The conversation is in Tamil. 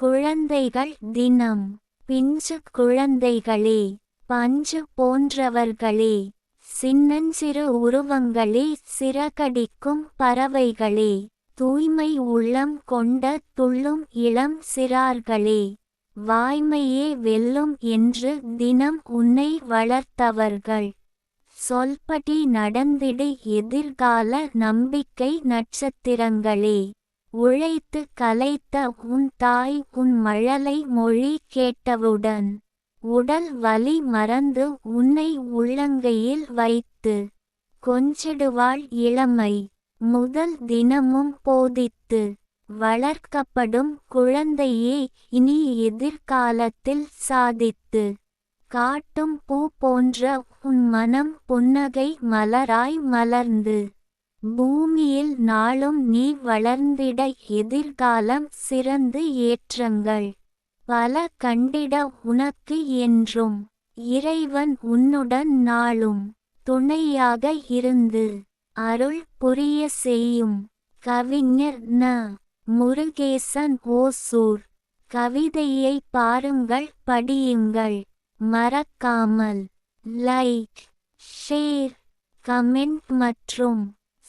குழந்தைகள் தினம். பிஞ்சு குழந்தைகளே பஞ்சு போன்றவர்களே சின்னஞ்சிறு உருவங்களே சிறகடிக்கும் பறவைகளே தூய்மை உள்ளம் கொண்ட துள்ளும் இளம் சிறார்களே வாய்மையே வெல்லும் என்று தினம் உன்னை வளர்த்தவர்கள். சொல்படி நடந்திடு எதிர்கால நம்பிக்கை நட்சத்திரங்களே. உழைத்து கலைத்த உன் தாய் உன் மழலை மொழி கேட்டவுடன் உடல் வலி மறந்து உன்னை உள்ளங்கையில் வைத்து கொஞ்சிடுவாள் இளமை. முதல் தினமும் போதித்து வளர்க்கப்படும் குழந்தையே இனி எதிர்காலத்தில் சாதித்து காட்டும் பூ போன்ற உன் மனம் புன்னகை மலராய் மலர்ந்து பூமியில் நாளும் நீ வளர்ந்திட எதிர்காலம் சிறந்து ஏற்றங்கள். பல கண்டிட உனக்கு என்றும் இறைவன் உன்னுடன் நாளும் துணையாக இருந்து அருள் புரிய செய்யும். கவிஞர் ந. முருகேசன் ஓசூர். கவிதையை பாருங்கள் படியுங்கள். மறக்காமல் லைக் ஷேர் கமெண்ட் மற்றும்